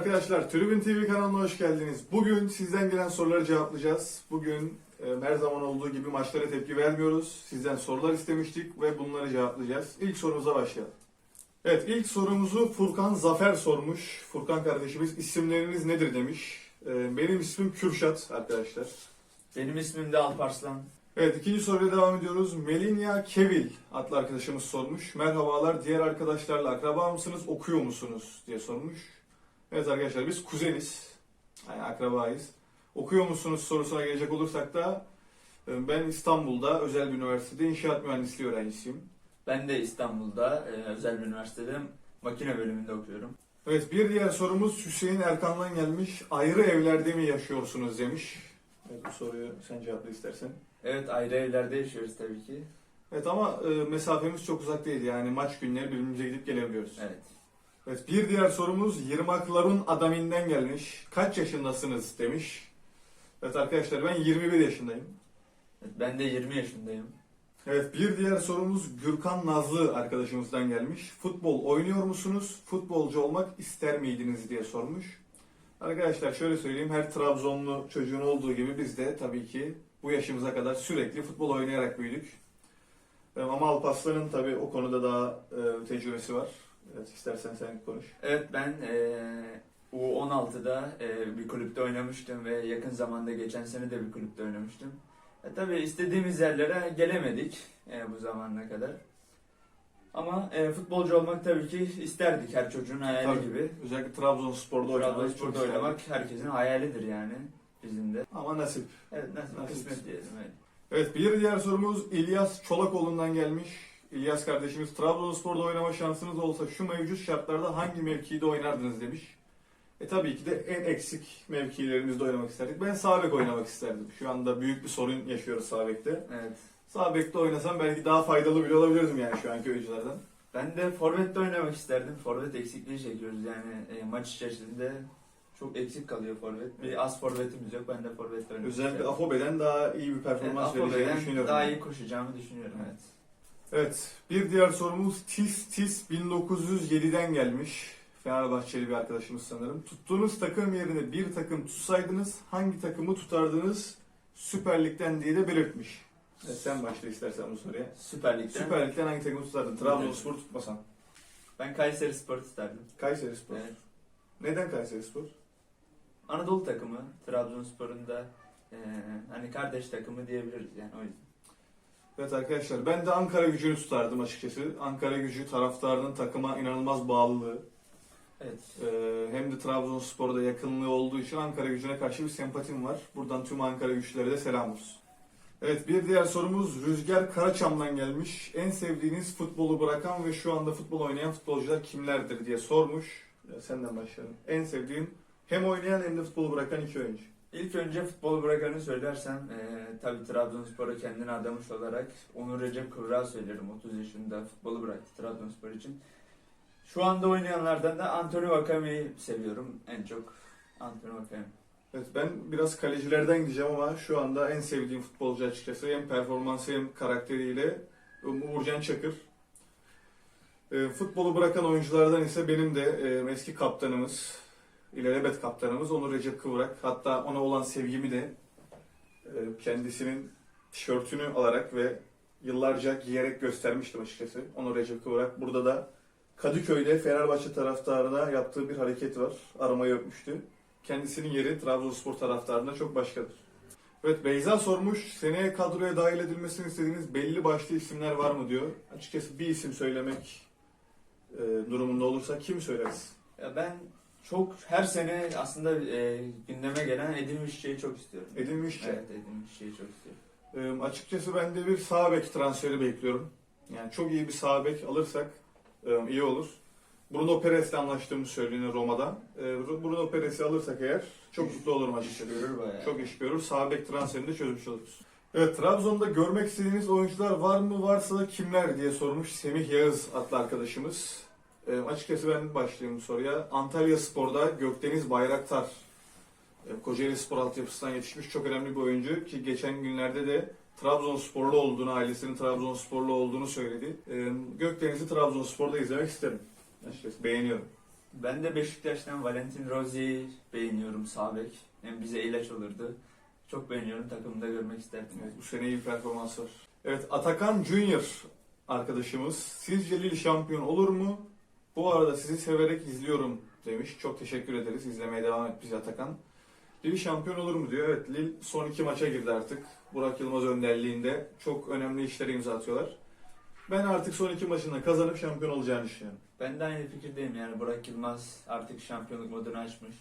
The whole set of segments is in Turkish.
arkadaşlar, Tribün TV kanalına hoş geldiniz. Bugün sizden gelen soruları cevaplayacağız. Bugün e, her zaman olduğu gibi maçlara tepki vermiyoruz. Sizden sorular istemiştik ve bunları cevaplayacağız. İlk sorumuza başlayalım. Evet, ilk sorumuzu Furkan Zafer sormuş. Furkan kardeşimiz isimleriniz nedir demiş. E, benim ismim Kürşat arkadaşlar. Benim ismim de Alparslan. Evet, ikinci soruyla devam ediyoruz. Melinia Kevil adlı arkadaşımız sormuş. Merhabalar, diğer arkadaşlarla akraba mısınız, okuyor musunuz diye sormuş. Evet arkadaşlar, biz kuzeniz. Yani akrabayız. Okuyor musunuz sorusuna gelecek olursak da e, ben İstanbul'da özel bir üniversitede inşaat mühendisliği öğrencisiyim. Ben de İstanbul'da e, özel bir üniversitede makine bölümünde okuyorum. Evet, bir diğer sorumuz Hüseyin Erkan'dan gelmiş. Ayrı evlerde mi yaşıyorsunuz demiş. Evet, bu soruyu sen cevapla istersen. Evet ayrı evlerde yaşıyoruz tabii ki. Evet ama e, mesafemiz çok uzak değil yani maç günleri birbirimize gidip gelebiliyoruz. Evet. Evet bir diğer sorumuz Yırmaklar'ın adaminden gelmiş. Kaç yaşındasınız demiş. Evet arkadaşlar ben 21 yaşındayım. Evet, Ben de 20 yaşındayım. Evet bir diğer sorumuz Gürkan Nazlı arkadaşımızdan gelmiş. Futbol oynuyor musunuz? Futbolcu olmak ister miydiniz diye sormuş. Arkadaşlar şöyle söyleyeyim her Trabzonlu çocuğun olduğu gibi biz de tabii ki bu yaşımıza kadar sürekli futbol oynayarak büyüdük. Ee, Ama Alparslan'ın tabii o konuda daha e, tecrübesi var. Evet istersen sen konuş. Evet ben e, U16'da e, bir kulüpte oynamıştım ve yakın zamanda geçen sene de bir kulüpte oynamıştım. E, tabii istediğimiz yerlere gelemedik e, bu zamana kadar. Ama e, futbolcu olmak tabii ki isterdik her çocuğun hayali Tabii. gibi. Özellikle Trabzonspor'da oynamayı çok Trabzonspor'da oynamak herkesin hayalidir yani bizim de. Ama nasip. Evet nasıl Nasip. kısmet diyelim. Evet. Evet bir diğer sorumuz İlyas Çolakoğlu'ndan gelmiş. İlyas kardeşimiz Trabzonspor'da oynama şansınız olsa şu mevcut şartlarda hangi mevkide oynardınız demiş. E tabii ki de en eksik mevkilerimizde oynamak isterdik. Ben sağ bek oynamak isterdim. Şu anda büyük bir sorun yaşıyoruz sağ bekte. evet. Sağ bekte oynasam belki daha faydalı bile olabilirdim yani şu anki oyunculardan. Ben de forvette oynamak isterdim. Forvet eksikliği çekiyoruz yani e, maç içerisinde çok eksik kalıyor forvet. Bir az forvetimiz yok. Ben de forvette oynamak Özellikle isterim. Afobe'den daha iyi bir performans Evet, vereceğini düşünüyorum. daha iyi koşacağımı düşünüyorum. Evet. Evet, bir diğer sorumuz Tis Tis 1907'den gelmiş. Fenerbahçeli bir arkadaşımız sanırım. Tuttuğunuz takım yerine bir takım tutsaydınız hangi takımı tutardınız Süper Lig'den diye de belirtmiş. Evet, sen başla istersen bu soruya. Süper Lig'den Süper Lig'den hangi takımı tutardın? Trabzonspor tutmasan. ben Kayseri Spor tutardım. Kayseri Spor. Evet. Neden Kayseri Spor? Anadolu takımı Trabzonspor'un da e, hani kardeş takımı diyebiliriz yani o yüzden. Evet arkadaşlar ben de Ankara gücünü tutardım açıkçası. Ankara gücü taraftarının takıma inanılmaz bağlılığı. Evet. Ee, hem de Trabzonspor'da yakınlığı olduğu için Ankara gücüne karşı bir sempatim var. Buradan tüm Ankara güçlere de selam olsun. Evet bir diğer sorumuz Rüzgar Karaçam'dan gelmiş. En sevdiğiniz futbolu bırakan ve şu anda futbol oynayan futbolcular kimlerdir diye sormuş. Ya senden başlayalım. En sevdiğin hem oynayan hem de futbolu bırakan iki oyuncu. İlk önce futbol bırakanı söylersem e, tabii Trabzonspor'a kendini adamış olarak Onur Recep Kıvrak'ı söylerim. 30 yaşında futbolu bıraktı Trabzonspor için. Şu anda oynayanlardan da Antonio Vakame'yi seviyorum en çok. Antonio Vakame. Evet ben biraz kalecilerden gideceğim ama şu anda en sevdiğim futbolcu açıkçası hem performansı hem karakteriyle Uğurcan Çakır. E, futbolu bırakan oyunculardan ise benim de e, eski kaptanımız, ilelebet kaptanımız Onur Recep Kıvrak. Hatta ona olan sevgimi de e, kendisinin tişörtünü alarak ve yıllarca giyerek göstermiştim açıkçası. Onur Recep Kıvrak. Burada da Kadıköy'de Fenerbahçe taraftarına yaptığı bir hareket var. Aramayı öpmüştü. Kendisinin yeri Trabzonspor taraftarında çok başkadır. Evet Beyza sormuş. Seneye kadroya dahil edilmesini istediğiniz belli başlı isimler var mı diyor. Açıkçası bir isim söylemek e, durumunda olursa kim söyleriz? Ya ben çok her sene aslında e, gündeme gelen Edin Mişçe'yi çok istiyorum. Edin Mişçe. Evet Edin Mişçe'yi çok istiyorum. E, açıkçası ben de bir sağ bek transferi bekliyorum. Yani çok iyi bir sağ bek alırsak e, iyi olur. Bruno Peres'le anlaştığımız söyleniyor Roma'da. E, Bruno Peres'i alırsak eğer çok mutlu olurum İş açıkçası. görür bayağı. Çok iş görür. Sağ bek transferini de çözmüş oluruz. Evet Trabzon'da görmek istediğiniz oyuncular var mı? Varsa kimler diye sormuş Semih Yağız adlı arkadaşımız. E, açıkçası ben başlayayım bu soruya. Antalya Spor'da Gökdeniz Bayraktar. E, Kocaeli Spor altyapısından yetişmiş çok önemli bir oyuncu ki geçen günlerde de Trabzonsporlu olduğunu, ailesinin Trabzonsporlu olduğunu söyledi. E, Gökdeniz'i Trabzonspor'da izlemek isterim. Açıkçası beğeniyorum. Ben de Beşiktaş'tan Valentin Rozier'i beğeniyorum sağ bek. Hem bize ilaç olurdu. Çok beğeniyorum takımda görmek isterdim. Evet, bu sene iyi performans var. Evet Atakan Junior arkadaşımız sizce Lille şampiyon olur mu? Bu arada sizi severek izliyorum demiş. Çok teşekkür ederiz. İzlemeye devam et bizi Atakan. Lille şampiyon olur mu diyor. Evet Lille son iki maça girdi artık. Burak Yılmaz önderliğinde çok önemli işlere imza atıyorlar. Ben artık son iki maçında kazanıp şampiyon olacağını düşünüyorum. Ben de aynı fikirdeyim yani Burak Yılmaz artık şampiyonluk modunu açmış.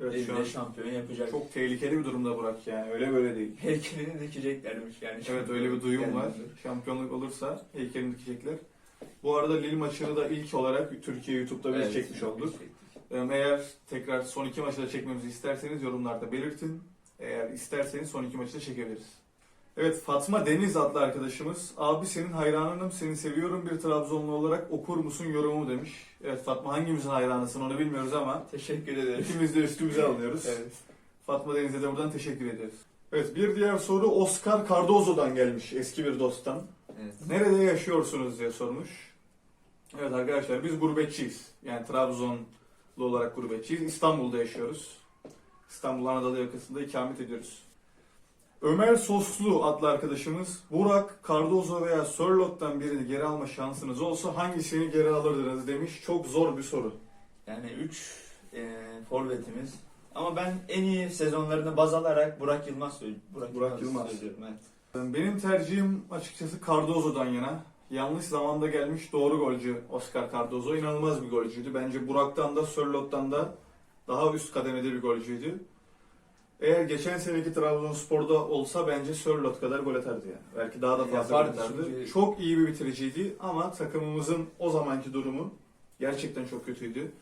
Evet şu an Lille'de şampiyon yapacak. çok tehlikeli bir durumda Burak yani. Öyle böyle değil. Heykelini dikeceklermiş yani. Evet öyle bir duyum var. Şampiyonluk olursa heykelini dikecekler. Bu arada Lille maçını da ilk olarak Türkiye YouTube'da biz Evet, çekmiş olduk. çektik. Eğer tekrar son iki maçı da çekmemizi isterseniz yorumlarda belirtin. Eğer isterseniz son iki maçı da çekebiliriz. Evet Fatma Deniz adlı arkadaşımız. Abi senin hayranınım, seni seviyorum bir Trabzonlu olarak okur musun yorumumu demiş. Evet Fatma hangimizin hayranısın onu bilmiyoruz ama Teşekkür ederim. ikimiz de üstümüze alıyoruz. Evet. Fatma Deniz'e de buradan teşekkür ederiz. Evet bir diğer soru Oscar Cardozo'dan gelmiş eski bir dosttan. Evet. Nerede yaşıyorsunuz diye sormuş. Evet arkadaşlar biz gurbetçiyiz. Yani Trabzonlu olarak gurbetçiyiz. İstanbul'da yaşıyoruz. İstanbul Anadolu yakasında ikamet ediyoruz. Ömer Soslu adlı arkadaşımız Burak, Cardozo veya Sörlot'tan birini geri alma şansınız olsa hangisini geri alırdınız demiş. Çok zor bir soru. Yani 3 forvetimiz. Ama ben en iyi sezonlarını baz alarak Burak Yılmaz. Burak, Burak Yılmaz, Yılmaz. söylüyorum. Evet. Benim tercihim açıkçası Cardozo'dan yana. Yanlış zamanda gelmiş doğru golcü Oscar Cardozo. İnanılmaz bir golcüydü. Bence Burak'tan da Sörlot'tan da daha üst kademede bir golcüydü. Eğer geçen seneki Trabzonspor'da olsa bence Sörlot kadar gol atardı yani. Belki daha da fazla gol Yapardı atardı. çünkü- Çok iyi bir bitiriciydi ama takımımızın o zamanki durumu gerçekten çok kötüydü.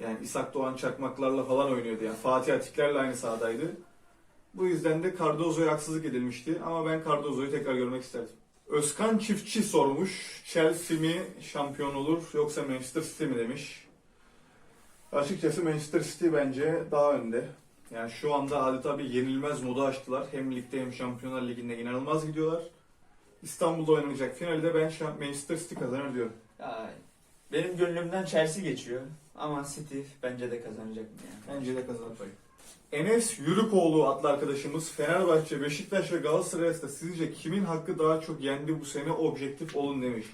Yani İshak Doğan çakmaklarla falan oynuyordu yani. Fatih Atiklerle aynı sahadaydı. Bu yüzden de Cardozo'ya haksızlık edilmişti ama ben Cardozo'yu tekrar görmek isterdim. Özkan Çiftçi sormuş. Chelsea mi şampiyon olur yoksa Manchester City mi demiş. Açıkçası Manchester City bence daha önde. Yani şu anda adeta bir yenilmez modu açtılar. Hem ligde hem Şampiyonlar Ligi'nde inanılmaz gidiyorlar. İstanbul'da oynanacak finalde ben Manchester City kazanır diyorum. Ya, benim gönlümden Chelsea geçiyor. Ama City bence de kazanacak yani? Bence de kazanır. Enes Yürükoğlu adlı arkadaşımız Fenerbahçe, Beşiktaş ve Galatasaray arasında sizce kimin hakkı daha çok yendi bu sene objektif olun demiş.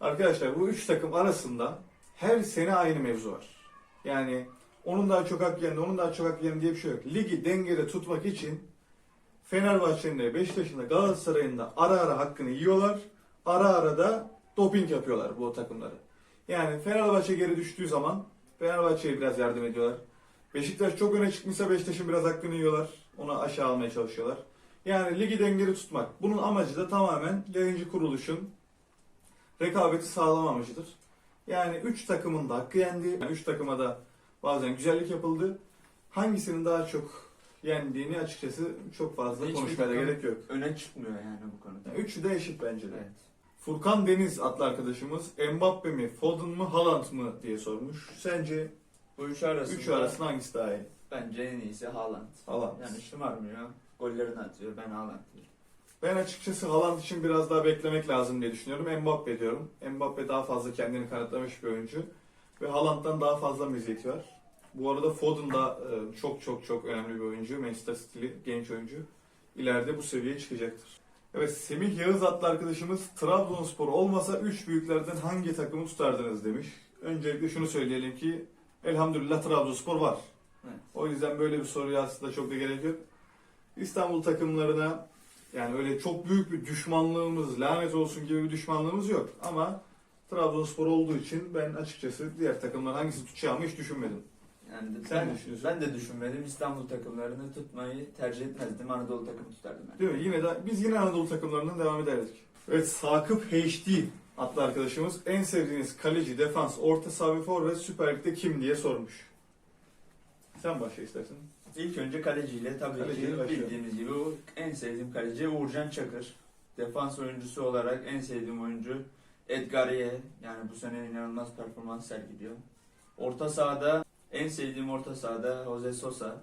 Arkadaşlar bu üç takım arasında her sene aynı mevzu var. Yani onun daha çok hak yendi, onun daha çok hak yendi diye bir şey yok. Ligi dengede tutmak için Fenerbahçe'nin de Beşiktaş'ın da Galatasaray'ın da ara ara hakkını yiyorlar. Ara ara da doping yapıyorlar bu takımları. Yani Fenerbahçe geri düştüğü zaman Fenerbahçe'ye biraz yardım ediyorlar. Beşiktaş çok öne çıkmışsa Beşiktaş'ın biraz hakkını yiyorlar. Onu aşağı almaya çalışıyorlar. Yani ligi dengeli tutmak. Bunun amacı da tamamen yayıncı kuruluşun rekabeti sağlamamacıdır. Yani 3 takımın da hakkı yendi. Yani 3 takıma da bazen güzellik yapıldı. Hangisinin daha çok yendiğini açıkçası çok fazla Hiçbir konuşmaya da gerek yok. Öne çıkmıyor yani bu konuda. Yani üçü de eşit bence de. Evet. Furkan Deniz adlı arkadaşımız Mbappe mi, Foden mı, Haaland mı diye sormuş. Sence Bu üç arasında üçü arasında hangisi daha iyi? bence en iyisi Haaland. Haaland. Yani şımarmıyor. Gollerini atıyor. Ben Haaland diyorum. Ben açıkçası Haaland için biraz daha beklemek lazım diye düşünüyorum. Mbappe diyorum. Mbappe daha fazla kendini kanıtlamış bir oyuncu. Ve Haaland'dan daha fazla meziyeti var. Bu arada Foden da e, çok çok çok önemli bir oyuncu. Manchester City'li genç oyuncu. İleride bu seviyeye çıkacaktır. Evet Semih Yağız adlı arkadaşımız Trabzonspor olmasa 3 büyüklerden hangi takımı tutardınız demiş. Öncelikle şunu söyleyelim ki elhamdülillah Trabzonspor var. Evet. O yüzden böyle bir soruya aslında çok da gerek yok. İstanbul takımlarına yani öyle çok büyük bir düşmanlığımız, lanet olsun gibi bir düşmanlığımız yok. Ama Trabzonspor olduğu için ben açıkçası diğer takımların hangisini tutacağımı hiç düşünmedim. Yani de- Sen ben, düşünüyorsun? ben de düşünmedim. İstanbul takımlarını tutmayı tercih etmezdim. Anadolu takımı tutardım ben. Değil mi? Yine de biz yine Anadolu takımlarından devam ederdik. Evet Sakıp HD adlı arkadaşımız en sevdiğiniz kaleci, defans, orta saha ve forvet Süper Lig'de kim diye sormuş. Sen başla istersen. İlk önce kaleciyle tabii Kaleciyle ki başlayalım. bildiğimiz gibi o en sevdiğim kaleci Uğurcan Çakır. Defans oyuncusu olarak en sevdiğim oyuncu Edgar Ye. Yani bu sene inanılmaz performans sergiliyor. Orta sahada en sevdiğim orta sahada Jose Sosa.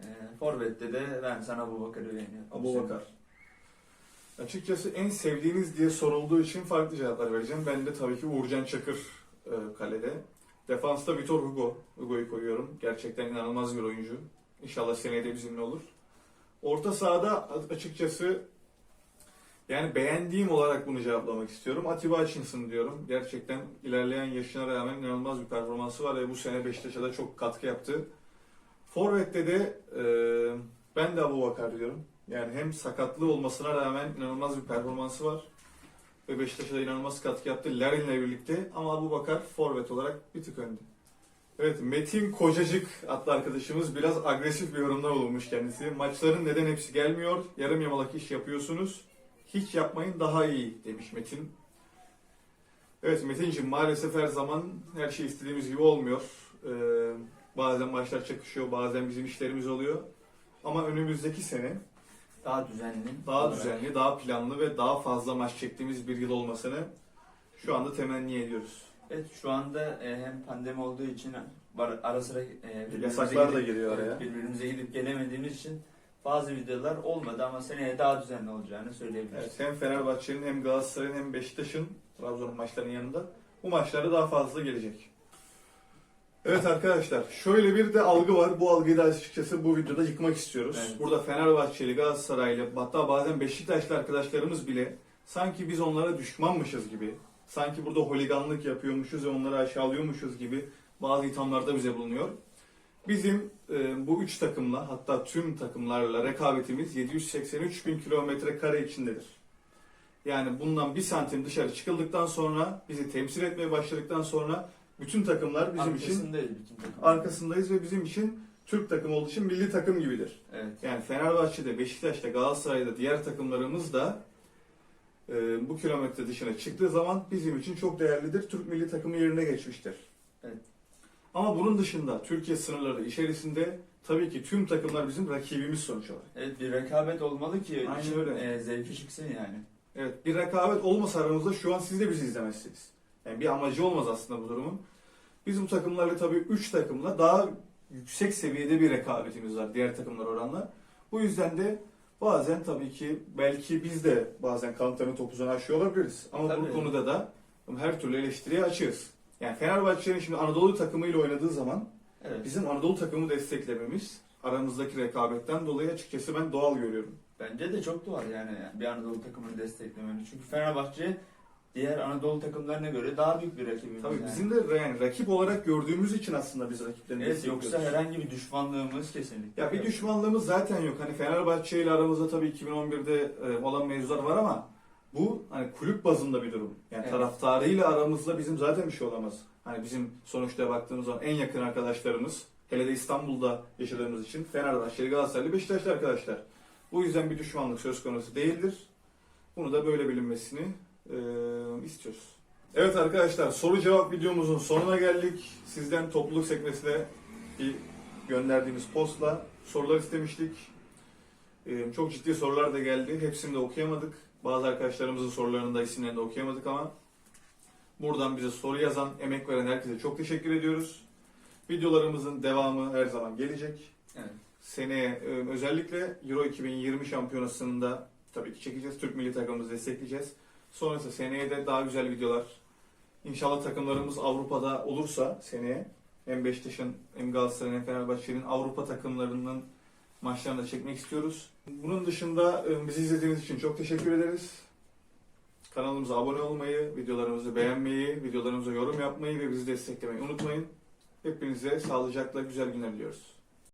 E, Forvet'te de ben sana Abu Bakar'ı beğeniyorum. Bu Abu. Bakar. Açıkçası en sevdiğiniz diye sorulduğu için farklı cevaplar vereceğim. Ben de tabii ki Uğurcan Çakır e, kalede. Defansta Vitor Hugo. Hugo'yu koyuyorum. Gerçekten inanılmaz bir oyuncu. İnşallah seneye de bizimle olur. Orta sahada açıkçası yani beğendiğim olarak bunu cevaplamak istiyorum. Atiba Hutchinson diyorum. Gerçekten ilerleyen yaşına rağmen inanılmaz bir performansı var ve bu sene Beşiktaş'a da çok katkı yaptı. Forvet'te de e, ben de Abu Bakar diyorum. Yani hem sakatlığı olmasına rağmen inanılmaz bir performansı var. Ve Beşiktaş'a da inanılmaz katkı yaptı. Larin'le birlikte ama Abu Bakar forvet olarak bir tık önde. Evet Metin Kocacık adlı arkadaşımız biraz agresif bir yorumda bulunmuş kendisi. Maçların neden hepsi gelmiyor? Yarım yamalak iş yapıyorsunuz. Hiç yapmayın daha iyi demiş Metin. Evet Metin'ciğim maalesef her zaman her şey istediğimiz gibi olmuyor. Ee, bazen maçlar çakışıyor, bazen bizim işlerimiz oluyor. Ama önümüzdeki sene Daha düzenli. daha olarak. düzenli, daha planlı ve daha fazla maç çektiğimiz bir yıl olmasını şu anda temenni ediyoruz. Evet şu anda e, hem pandemi olduğu için ara sıra e, Yasaklar da evet, araya. birbirimize gidip gelemediğimiz için bazı videolar olmadı ama seneye daha düzenli olacağını söyleyebiliriz. Evet, hem Fenerbahçe'nin hem Galatasaray'ın hem Beşiktaş'ın Trabzon'un maçlarının yanında bu maçlara daha fazla gelecek. Evet arkadaşlar şöyle bir de algı var. Bu algıyı da açıkçası bu videoda yıkmak istiyoruz. Evet. Burada Fenerbahçeli, Galatasaraylı hatta bazen Beşiktaşlı arkadaşlarımız bile sanki biz onlara düşmanmışız gibi, sanki burada holiganlık yapıyormuşuz ve onları aşağılıyormuşuz gibi bazı ithamlarda bize bulunuyor. Bizim e, bu üç takımla hatta tüm takımlarla rekabetimiz 783 bin kilometre kare içindedir. Yani bundan bir santim dışarı çıkıldıktan sonra bizi temsil etmeye başladıktan sonra bütün takımlar bizim için Arkasındayız bütün takım. arkasındayız ve bizim için Türk takımı olduğu için milli takım gibidir. Evet. Yani Fenerbahçe'de, Beşiktaş'ta, Galatasaray'da diğer takımlarımız da e, bu kilometre dışına çıktığı zaman bizim için çok değerlidir. Türk milli takımı yerine geçmiştir. Evet. Ama bunun dışında Türkiye sınırları içerisinde tabii ki tüm takımlar bizim rakibimiz sonuç olarak. Evet bir rekabet olmalı ki Aynen işin, öyle. e, zevki çıksın yani. Evet bir rekabet olmasa aramızda şu an siz de bizi izlemezsiniz. Yani bir amacı olmaz aslında bu durumun. Biz bu takımlarla tabii 3 takımla daha yüksek seviyede bir rekabetimiz var diğer takımlar oranla. Bu yüzden de bazen tabii ki belki biz de bazen kanatlarını topuzunu aşıyor olabiliriz. Ama Tabii. bu konuda da her türlü eleştiriye açığız. Yani Fenerbahçe'nin şimdi Anadolu takımıyla oynadığı zaman Evet. bizim Anadolu takımı desteklememiz aramızdaki rekabetten dolayı açıkçası ben doğal görüyorum. Bence de çok doğal yani bir Anadolu takımını desteklemeli. Çünkü Fenerbahçe diğer Anadolu takımlarına göre daha büyük bir rakibimiz. Tabii yani. bizim de yani rakip olarak gördüğümüz için aslında biz rakiplerini Evet yoksa herhangi bir düşmanlığımız kesinlikle. Ya bir yok. düşmanlığımız zaten yok. Hani Fenerbahçe ile aramızda tabii 2011'de e, olan mevzular var ama bu hani kulüp bazında bir durum. Yani Evet. taraftarıyla aramızda bizim zaten bir şey olamaz. Hani bizim sonuçta baktığımız zaman en yakın arkadaşlarımız hele de İstanbul'da yaşadığımız için Fenerbahçeli, Galatasaraylı, Beşiktaşlı arkadaşlar. Bu yüzden bir düşmanlık söz konusu değildir. Bunu da böyle bilinmesini e, istiyoruz. Evet arkadaşlar soru cevap videomuzun sonuna geldik. Sizden topluluk sekmesine bir gönderdiğimiz postla sorular istemiştik. Ee, çok ciddi sorular da geldi. Hepsini de okuyamadık. Bazı arkadaşlarımızın sorularını da isimlerini de okuyamadık ama buradan bize soru yazan, emek veren herkese çok teşekkür ediyoruz. Videolarımızın devamı her zaman gelecek. Evet. Seneye e, özellikle Euro 2020 şampiyonasında tabii ki çekeceğiz. Türk milli takımımızı destekleyeceğiz. Sonrası seneye de daha güzel videolar. İnşallah takımlarımız Avrupa'da olursa seneye hem Beşiktaş'ın hem Galatasaray'ın hem Fenerbahçe'nin Avrupa takımlarının maçlarını da çekmek istiyoruz. Bunun dışında e, bizi izlediğiniz için çok teşekkür ederiz. Kanalımıza abone olmayı, videolarımızı beğenmeyi, videolarımıza yorum yapmayı ve bizi desteklemeyi unutmayın. Hepinize sağlıcakla güzel günler diliyoruz.